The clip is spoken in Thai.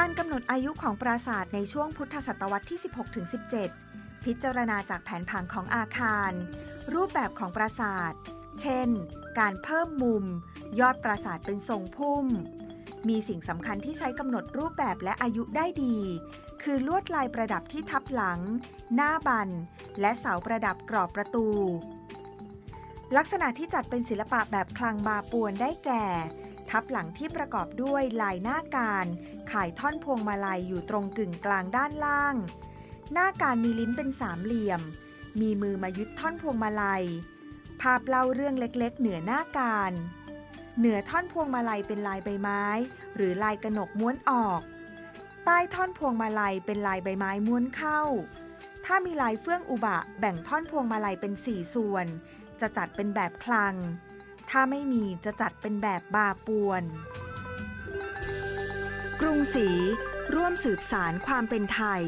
การกำหนดอายุของปราสาทในช่วงพุทธศตวรรษที่ 16-17 พิจารณาจากแผนผังของอาคาร รูปแบบของปราสาท เช่น การเพิ่มมุม ยอดปราสาทเป็นทรงพุ่ม มีสิ่งสำคัญที่ใช้กำหนดรูปแบบและอายุได้ดี คือลวดลายประดับที่ทับหลัง หน้าบัน และเสาประดับกรอบประตู ลักษณะที่จัดเป็นศิลปะแบบคลังบาปวนได้แก่ ทับหลังที่ประกอบด้วยลายหน้าการข่ายท่อนพวงมาลัยอยู่ตรงกึ่งกลางด้านล่าง หน้าการมีลิ้นเป็นสามเหลี่ยม มีมือมายึดท่อนพวงมาลัย ภาพเล่าเรื่องเล็กๆ เหนือหน้าการ เหนือท่อนพวงมาลัยเป็นลายใบไม้ หรือลายกระหนกม้วนออก ใต้ท่อนพวงมาลัยเป็นลายใบไม้ม้วนเข้า ถ้ามีลายเฟื่องอุบะแบ่งท่อนพวงมาลัยเป็นสี่ส่วน จะจัดเป็นแบบคลัง ถ้าไม่มีจะจัดเป็นแบบบาปวน กรุงศรีร่วมสืบสารความเป็นไทย